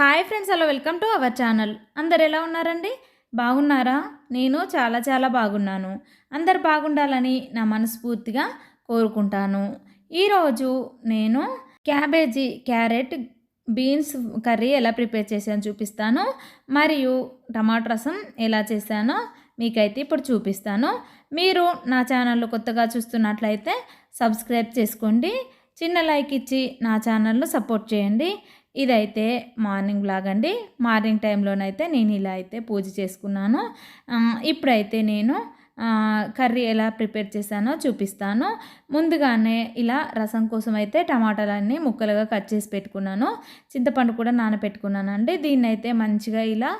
Hi friends hello welcome to our channel. అందరు ఎలా ఉన్నారండి? బాగున్నారా? నేను చాలా చాలా బాగున్నాను. అందరు బాగుండాలని నా మనస్ఫూర్తిగా కోరుకుంటాను. ఈరోజు నేను క్యాబేజీ క్యారెట్ బీన్స్ కర్రీ ఎలా ప్రిపేర్ చేశాను చూపిస్తాను. మరియు టమాటా రసం ఎలా చేశానో మీకైతే ఇప్పుడు చూపిస్తాను. మీరు నా ఛానల్ కొత్తగా చూస్తున్నట్లయితే సబ్స్క్రైబ్ చేసుకోండి. చిన్న లైక్ ఇచ్చి నా ఛానల్ను సపోర్ట్ చేయండి. ఇదైతే మార్నింగ్ బ్లాగ్ అండి మార్నింగ్ టైంలోనైతే నేను ఇలా అయితే పూజ చేసుకున్నాను. ఇప్పుడైతే నేను కర్రీ ఎలా ప్రిపేర్ చేశానో చూపిస్తాను. ముందుగానే ఇలా రసం కోసం అయితే టమాటాలన్నీ ముక్కలుగా కట్ చేసి పెట్టుకున్నాను. చింతపండు కూడా నానబెట్టుకున్నానండి దీన్ని అయితే మంచిగా ఇలా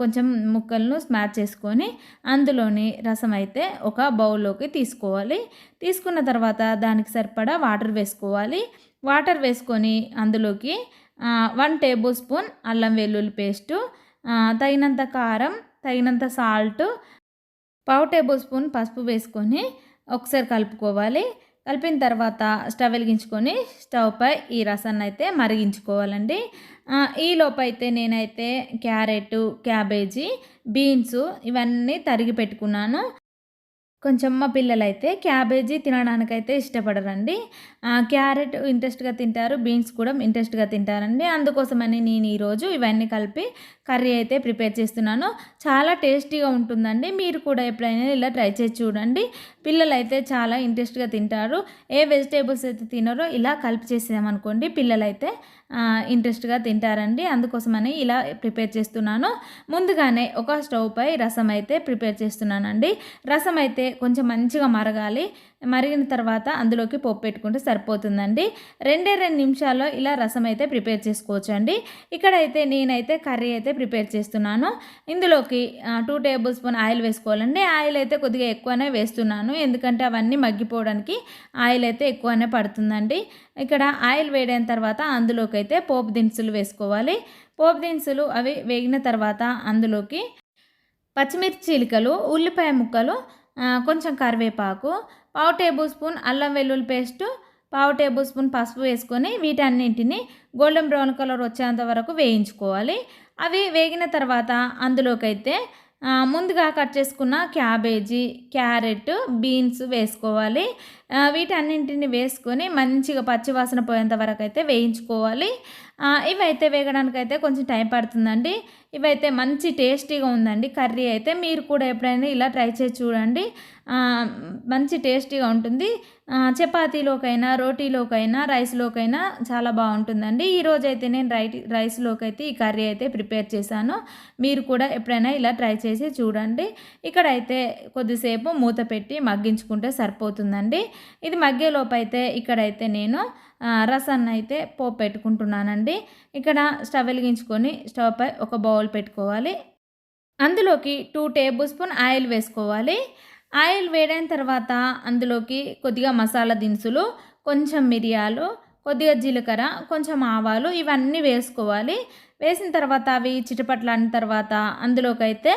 కొంచెం ముక్కలను స్మాష్ చేసుకొని అందులోని రసం అయితే ఒక బౌల్లోకి తీసుకోవాలి. తీసుకున్న తర్వాత దానికి సరిపడా వాటర్ వేసుకోవాలి. వాటర్ వేసుకొని అందులోకి వన్ టేబుల్ స్పూన్ అల్లం వెల్లుల్లి పేస్టు తగినంత కారం తగినంత సాల్ట్ పావు టేబుల్ స్పూన్ పసుపు వేసుకొని ఒకసారి కలుపుకోవాలి. కలిపిన తర్వాత స్టవ్ వెలిగించుకొని స్టవ్ పై ఈ రసాన్ని అయితే మరిగించుకోవాలండి. ఈ లోపైతే నేనైతే క్యారెట్ క్యాబేజీ బీన్స్ ఇవన్నీ తరిగి పెట్టుకున్నాను. కొంచెం మా పిల్లలైతే క్యాబేజీ తినడానికైతే ఇష్టపడరండి. క్యారెట్ ఇంట్రెస్ట్గా తింటారు బీన్స్ కూడా ఇంట్రెస్ట్గా తింటారండి. అందుకోసమని నేను ఈరోజు ఇవన్నీ కలిపి కర్రీ అయితే ప్రిపేర్ చేస్తున్నాను. చాలా టేస్టీగా ఉంటుందండి. మీరు కూడా ఎప్పుడైనా ఇలా ట్రై చేసి చూడండి. పిల్లలు అయితే చాలా ఇంట్రెస్ట్గా తింటారు. ఏ వెజిటేబుల్స్ అయితే తినరో ఇలా కలిపి చేసామనుకోండి పిల్లలైతే అయితే ఇంట్రెస్ట్గా తింటారండి. అందుకోసమని ఇలా ప్రిపేర్ చేస్తున్నాను. ముందుగానే ఒక స్టవ్ పై రసం అయితే ప్రిపేర్ చేస్తున్నానండి. రసం అయితే కొంచెం మంచిగా మరగాలి. మరిగిన తర్వాత అందులోకి పోపు పెట్టుకుంటే సరిపోతుందండి. రెండే రెండు నిమిషాల్లో ఇలా రసం అయితే ప్రిపేర్ చేసుకోవచ్చు అండి ఇక్కడైతే నేనైతే కర్రీ అయితే ప్రిపేర్ చేస్తున్నాను. ఇందులోకి టూ టేబుల్ స్పూన్ ఆయిల్ వేసుకోవాలండి. ఆయిల్ అయితే కొద్దిగా ఎక్కువనే వేస్తున్నాను. ఎందుకంటే అవన్నీ మగ్గిపోవడానికి ఆయిల్ అయితే ఎక్కువనే పడుతుందండి. ఇక్కడ ఆయిల్ వేడైన తర్వాత అందులోకి అయితే పోపు దినుసులు వేసుకోవాలి. పోపు దినుసులు అవి వేగిన తర్వాత అందులోకి పచ్చిమిర్చి చిలుకలు ఉల్లిపాయ ముక్కలు కొంచెం కరివేపాకు పావు టేబుల్ స్పూన్ అల్లం వెల్లుల్లి పేస్టు పావు టేబుల్ స్పూన్ పసుపు వేసుకొని వీటన్నింటిని గోల్డెన్ బ్రౌన్ కలర్ వచ్చేంత వరకు వేయించుకోవాలి. అవి వేగిన తర్వాత అందులోకైతే ముందుగా కట్ చేసుకున్న క్యాబేజీ క్యారెట్ బీన్స్ వేసుకోవాలి. వీటన్నింటిని వేసుకొని మంచిగా పచ్చివాసన పోయేంత వరకు అయితే వేయించుకోవాలి. ఇవైతే వేగడానికి అయితే కొంచెం టైం పడుతుందండి. ఇవైతే మంచి టేస్టీగా ఉందండి. కర్రీ అయితే మీరు కూడా ఎప్పుడైనా ఇలా ట్రై చేసి చూడండి. మంచి టేస్టీగా ఉంటుంది. చపాతీలోకైనా రోటీలోకైనా రైస్లోకైనా చాలా బాగుంటుందండి. ఈరోజు అయితే నేను రై రైస్లోకి అయితే ఈ కర్రీ అయితే ప్రిపేర్ చేశాను. మీరు కూడా ఎప్పుడైనా ఇలా ట్రై చేసి చూడండి. ఇక్కడైతే కొద్దిసేపు మూత పెట్టి మగ్గించుకుంటే సరిపోతుందండి. ఇది మగ్గేలోపు అయితే ఇక్కడైతే నేను రసాన్ని అయితే పోపు పెట్టుకుంటున్నానండి. ఇక్కడ స్టవ్ వెలిగించుకొని స్టవ్ పై ఒక బౌల్ పెట్టుకోవాలి. అందులోకి టూ టేబుల్ స్పూన్ ఆయిల్ వేసుకోవాలి. ఆయిల్ వేడైన తర్వాత అందులోకి కొద్దిగా మసాలా దినుసులు కొంచెం మిరియాలు కొద్దిగా జీలకర్ర కొంచెం ఆవాలు ఇవన్నీ వేసుకోవాలి. వేసిన తర్వాత అవి చిటపట్లాడిన తర్వాత అందులోకైతే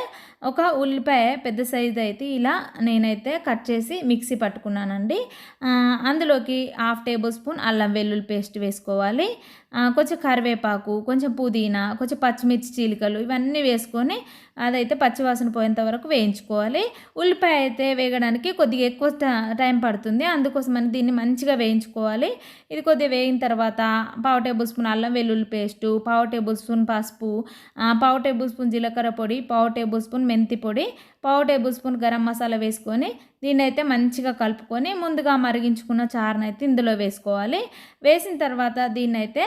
ఒక ఉల్లిపాయ పెద్ద సైజు అయితే ఇలా నేనైతే కట్ చేసి మిక్సీ పట్టుకున్నానండి. అందులోకి హాఫ్ టేబుల్ స్పూన్ అల్లం వెల్లుల్లి పేస్ట్ వేసుకోవాలి. కొంచెం కరివేపాకు కొంచెం పుదీనా కొంచెం పచ్చిమిర్చి చీలికలు ఇవన్నీ వేసుకొని అదైతే పచ్చివాసన పోయేంత వరకు వేయించుకోవాలి. ఉల్లిపాయ అయితే వేగడానికి కొద్దిగా ఎక్కువ టైం పడుతుంది. అందుకోసమని దీన్ని మంచిగా వేయించుకోవాలి. ఇది కొద్దిగా వేగిన తర్వాత పావు టేబుల్ స్పూన్ అల్లం వెల్లుల్లి పేస్టు పావు టేబుల్ స్పూన్ పసుపు పావు టేబుల్ స్పూన్ జీలకర్ర పొడి పావు టేబుల్ స్పూన్ మెంతి పొడి పావు టేబుల్ స్పూన్ గరం మసాలా వేసుకొని దీన్ని అయితే మంచిగా కలుపుకొని ముందుగా మరిగించుకున్న చారును అయితే ఇందులో వేసుకోవాలి. వేసిన తర్వాత దీన్ని అయితే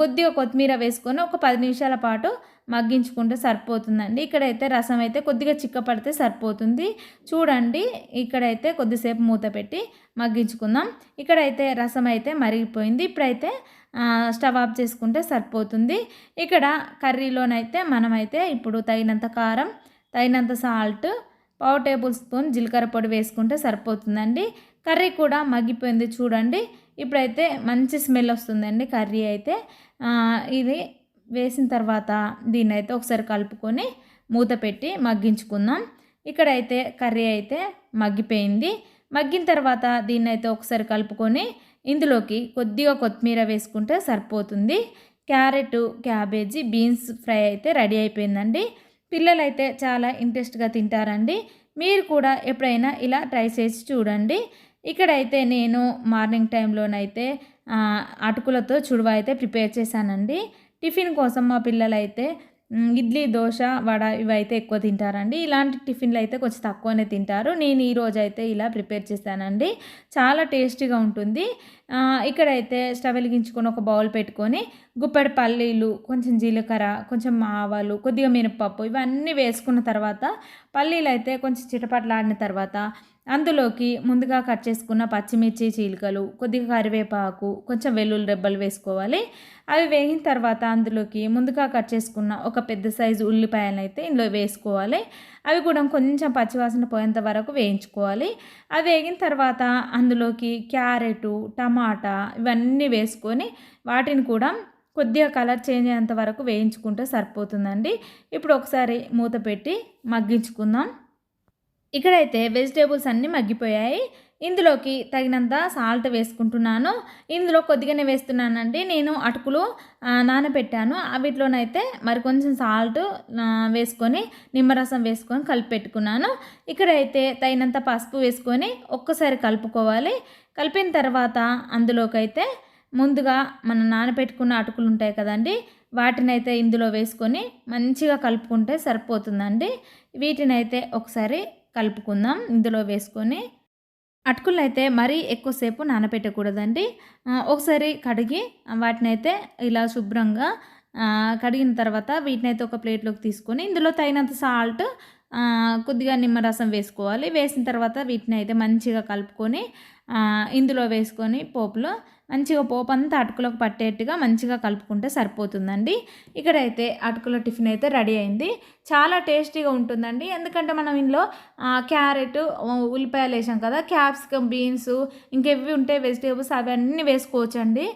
కొద్దిగా కొత్తిమీర వేసుకొని ఒక పది నిమిషాల పాటు మగ్గించుకుంటే సరిపోతుందండి. ఇక్కడైతే రసం అయితే కొద్దిగా చిక్కపడితే సరిపోతుంది. చూడండి ఇక్కడైతే కొద్దిసేపు మూత పెట్టి మగ్గించుకుందాం. ఇక్కడైతే రసం అయితే మరిగిపోయింది. ఇప్పుడైతే స్టవ్ ఆఫ్ చేసుకుంటే సరిపోతుంది. ఇక్కడ కర్రీలోనైతే మనమైతే ఇప్పుడు తగినంత కారం తగినంత సాల్ట్ పావు టేబుల్ స్పూన్ జీలకర్ర పొడి వేసుకుంటే సరిపోతుందండి. కర్రీ కూడా మగ్గిపోయింది చూడండి. ఇప్పుడైతే మంచి స్మెల్ వస్తుందండి కర్రీ అయితే. ఇది వేసిన తర్వాత దీన్ని అయితే ఒకసారి కలుపుకొని మూత పెట్టి మగ్గించుకుందాం. ఇక్కడైతే కర్రీ అయితే మగ్గిపోయింది. మగ్గిన తర్వాత దీన్ని అయితే ఒకసారి కలుపుకొని ఇందులోకి కొద్దిగా కొత్తిమీర వేసుకుంటే సరిపోతుంది. క్యారెట్ క్యాబేజీ బీన్స్ ఫ్రై అయితే రెడీ అయిపోయిందండి. పిల్లలైతే చాలా ఇంట్రెస్ట్గా తింటారండి. మీరు కూడా ఎప్పుడైనా ఇలా ట్రై చేసి చూడండి. ఇక్కడైతే నేను మార్నింగ్ టైంలోనైతే అటుకులతో చుడువ అయితే ప్రిపేర్ చేశానండి. టిఫిన్ కోసం మా పిల్లలైతే ఇడ్లీ దోశ వడ ఇవైతే ఎక్కువ తింటారండి. ఇలాంటి టిఫిన్లు అయితే కొంచెం తక్కువనే తింటారు. నేను ఈరోజు అయితే ఇలా ప్రిపేర్ చేశానండి. చాలా టేస్టీగా ఉంటుంది. ఇక్కడైతే స్టవ్ వెలిగించుకొని ఒక బౌల్ పెట్టుకొని గుప్పెడు పల్లీలు కొంచెం జీలకర్ర కొంచెం ఆవాలు కొద్దిగా మినపప్పు ఇవన్నీ వేసుకున్న తర్వాత పల్లీలు అయితే కొంచెం చిటపట్లాడిన తర్వాత అందులోకి ముందుగా కట్ చేసుకున్న పచ్చిమిర్చి చీలికలు కొద్దిగా కరివేపాకు కొంచెం వెల్లుల్లి రెబ్బలు వేసుకోవాలి. అవి వేగిన తర్వాత అందులోకి ముందుగా కట్ చేసుకున్న ఒక పెద్ద సైజు ఉల్లిపాయలను అయితే ఇందులో వేసుకోవాలి. అవి కూడా కొంచెం పచ్చివాసన పోయేంత వరకు వేయించుకోవాలి. అవి వేగిన తర్వాత అందులోకి క్యారెట్ టమాటా ఇవన్నీ వేసుకొని వాటిని కూడా కొద్దిగా కలర్ చేంజ్ అయ్యేంత వరకు వేయించుకుంటే సరిపోతుందండి. ఇప్పుడు ఒకసారి మూత పెట్టి మగ్గించుకుందాం. ఇక్కడైతే వెజిటేబుల్స్ అన్నీ మగ్గిపోయాయి. ఇందులోకి తగినంత సాల్ట్ వేసుకుంటున్నాను. ఇందులో కొద్దిగానే వేస్తున్నానండి. నేను అటుకులు నానబెట్టాను. వీటిలోనైతే మరి కొంచెం సాల్ట్ వేసుకొని నిమ్మరసం వేసుకొని కలిపి పెట్టుకున్నాను ఇక్కడైతే తగినంత పసుపు వేసుకొని ఒక్కసారి కలుపుకోవాలి. కలిపిన తర్వాత అందులోకైతే ముందుగా మనం నానబెట్టుకున్న అటుకులు ఉంటాయి కదండి వాటినైతే ఇందులో వేసుకొని మంచిగా కలుపుకుంటే సరిపోతుందండి. వీటినైతే ఒకసారి కలుపుకుందాం. ఇందులో వేసుకొని అటుకులు అయితే మరీ ఎక్కువసేపు నానబెట్టకూడదండి ఒకసారి కడిగి వాటిని అయితే ఇలా శుభ్రంగా కడిగిన తర్వాత వీటిని అయితే ఒక ప్లేట్లోకి తీసుకొని ఇందులో తగినంత సాల్ట్ కొద్దిగా నిమ్మరసం వేసుకోవాలి. వేసిన తర్వాత వీటిని అయితే మంచిగా కలుపుకొని ఇందులో వేసుకొని పోపులో మంచిగా పోపు అంతా అటుకులకు పట్టేట్టుగా మంచిగా కలుపుకుంటే సరిపోతుందండి. ఇక్కడైతే అటుకుల టిఫిన్ అయితే రెడీ అయింది. చాలా టేస్టీగా ఉంటుందండి. ఎందుకంటే మనం ఇందులో క్యారెట్ ఉల్లిపాయలు వేసాం కదా క్యాప్సికమ్ బీన్స్ ఇంకెవి ఉంటే వెజిటేబుల్స్ అవన్నీ వేసుకోవచ్చండి.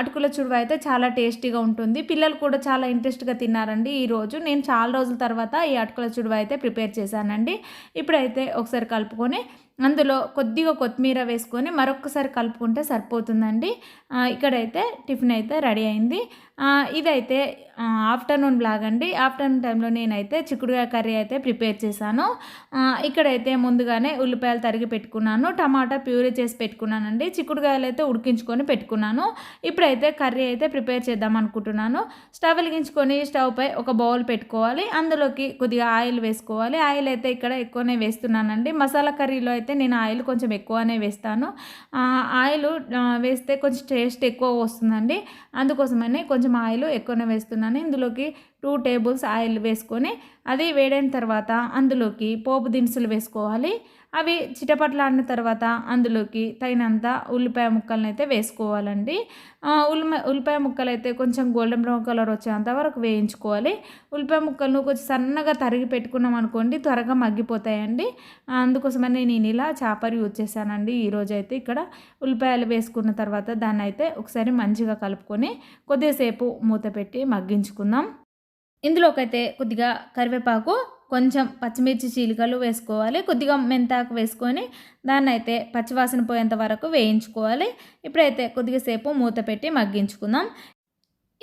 అటుకుల చుడువ అయితే చాలా టేస్టీగా ఉంటుంది. పిల్లలు కూడా చాలా ఇంట్రెస్ట్గా తిన్నారండి ఈరోజు నేను చాలా రోజుల తర్వాత ఈ అటుకుల చుడువ అయితే ప్రిపేర్ చేశానండి. ఇప్పుడైతే ఒకసారి కలుపుకొని అందులో కొద్దిగా కొత్తిమీర వేసుకొని మరొకసారి కలుపుకుంటే సరిపోతుందండి. ఇక్కడైతే టిఫిన్ అయితే రెడీ అయింది. ఇదైతే ఆఫ్టర్నూన్ బ్లాగ్ అండి. ఆఫ్టర్నూన్ టైంలో నేనైతే చిక్కుడుకాయ కర్రీ అయితే ప్రిపేర్ చేశాను. ఇక్కడైతే ముందుగానే ఉల్లిపాయలు తరిగి పెట్టుకున్నాను. టమాటా ప్యూరీ చేసి పెట్టుకున్నానండి. చిక్కుడుకాయలు అయితే ఉడికించుకొని పెట్టుకున్నాను. ఇప్పుడైతే కర్రీ అయితే ప్రిపేర్ చేద్దాం అనుకుంటున్నాను. స్టవ్ వెలిగించుకొని స్టవ్ పై ఒక బౌల్ పెట్టుకోవాలి. అందులోకి కొద్దిగా ఆయిల్ వేసుకోవాలి. ఆయిల్ అయితే ఇక్కడ ఎక్కువనే వేస్తున్నానండి. మసాలా కర్రీలో అయితే నేను ఆయిల్ కొంచెం ఎక్కువనే వేస్తాను. ఆయిల్ వేస్తే కొంచెం టేస్ట్ ఎక్కువ వస్తుందండి. అందుకోసమని కొంచెం మాయలు ఎక్కువనే వేస్తున్నాను. ఇందులోకి టూ టేబుల్స్ ఆయిల్ వేసుకొని అది వేడైన తర్వాత అందులోకి పోపు దినుసులు వేసుకోవాలి. అవి చిటపట్లాడిన తర్వాత అందులోకి తగినంత ఉల్లిపాయ ముక్కలను అయితే వేసుకోవాలండి ఉల్లిపాయ ఉల్లిపాయ ముక్కలు అయితే కొంచెం గోల్డెన్ బ్రౌన్ కలర్ వచ్చేంత వరకు వేయించుకోవాలి. ఉల్లిపాయ ముక్కలను కొంచెం సన్నగా తరిగి పెట్టుకున్నాం అనుకోండి త్వరగా మగ్గిపోతాయండి. అందుకోసమని నేను ఇలా చేపలు యూజ్ చేశానండి. ఈరోజు అయితే ఇక్కడ ఉల్లిపాయలు వేసుకున్న తర్వాత దాన్ని అయితే ఒకసారి మంచిగా కలుపుకొని కొద్దిసేపు మూత పెట్టి మగ్గించుకుందాం. ఇందులోకైతే కొద్దిగా కరివేపాకు కొంచెం పచ్చిమిర్చి చీలికలు వేసుకోవాలి. కొద్దిగా మెంతాకు వేసుకొని దాన్ని అయితే పచ్చివాసన పోయేంత వరకు వేయించుకోవాలి. ఇప్పుడైతే కొద్దిగా సేపు మూత పెట్టి మగ్గించుకుందాం.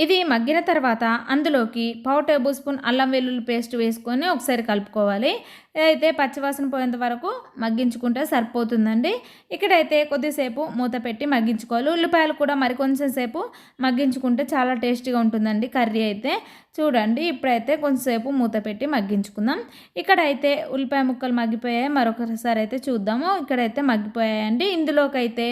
ఇది మగ్గిన తర్వాత అందులోకి పావు టేబుల్ స్పూన్ అల్లం వెల్లుల్లి పేస్ట్ వేసుకొని ఒకసారి కలుపుకోవాలి. ఇదైతే పచ్చివాసన పోయేంత వరకు మగ్గించుకుంటే సరిపోతుందండి. ఇక్కడైతే కొద్దిసేపు మూత పెట్టి మగ్గించుకోవాలి. ఉల్లిపాయలు కూడా మరి కొంచెం సేపు మగ్గించుకుంటే చాలా టేస్టీగా ఉంటుందండి కర్రీ అయితే. చూడండి ఇప్పుడైతే కొంచెంసేపు మూత పెట్టి మగ్గించుకుందాం. ఇక్కడైతే ఉల్లిపాయ ముక్కలు మగ్గిపోయాయి. మరొకసారి అయితే చూద్దాము. ఇక్కడైతే మగ్గిపోయాయండి. ఇందులోకైతే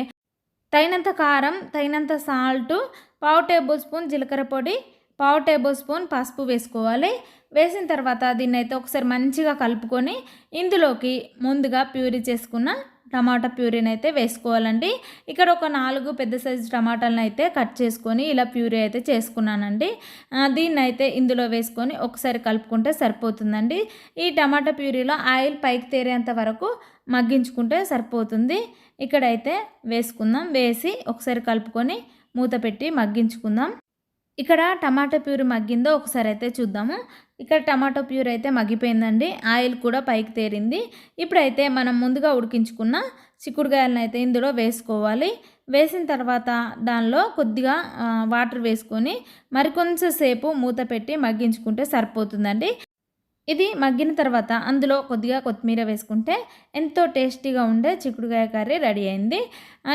తగినంత కారం తగినంత సాల్ట్ పావు టేబుల్ స్పూన్ జీలకర్ర పొడి పావు టేబుల్ స్పూన్ పసుపు వేసుకోవాలి. వేసిన తర్వాత దీన్ని అయితే ఒకసారి మంచిగా కలుపుకొని ఇందులోకి ముందుగా ప్యూరీ చేసుకున్న టమాటా ప్యూరీని అయితే వేసుకోవాలండి. ఇక్కడ ఒక నాలుగు పెద్ద సైజు టమాటాలను అయితే కట్ చేసుకొని ఇలా ప్యూరీ అయితే చేసుకున్నానండి. దీన్ని అయితే ఇందులో వేసుకొని ఒకసారి కలుపుకుంటే సరిపోతుందండి. ఈ టమాటా ప్యూరీలో ఆయిల్ పైకి తేరేంత వరకు మగ్గించుకుంటే సరిపోతుంది. ఇక్కడైతే వేసుకుందాం. వేసి ఒకసారి కలుపుకొని మూత పెట్టి మగ్గించుకుందాం. ఇక్కడ టమాటో ప్యూర్ మగ్గిందో ఒకసారి అయితే చూద్దాము. ఇక్కడ టమాటో ప్యూర్ అయితే మగ్గిపోయిందండి. ఆయిల్ కూడా పైకి తేరింది. ఇప్పుడైతే మనం ముందుగా ఉడికించుకున్న చిక్కుడుకాయలను అయితే ఇందులో వేసుకోవాలి. వేసిన తర్వాత దానిలో కొద్దిగా వాటర్ వేసుకొని మరికొంచెంసేపు మూత పెట్టి మగ్గించుకుంటే సరిపోతుందండి. ఇది మగ్గిన తర్వాత అందులో కొద్దిగా కొత్తిమీర వేసుకుంటే ఎంతో టేస్టీగా ఉండే చిక్కుడుకాయ కర్రీ రెడీ అయింది.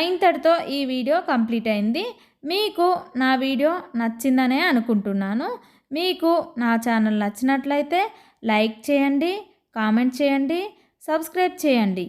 ఇంతటితో ఈ వీడియో కంప్లీట్ అయింది. మీకు నా వీడియో నచ్చిందనే అనుకుంటున్నాను. మీకు నా ఛానల్ నచ్చినట్లయితే లైక్ చేయండి కామెంట్ చేయండి సబ్స్క్రైబ్ చేయండి.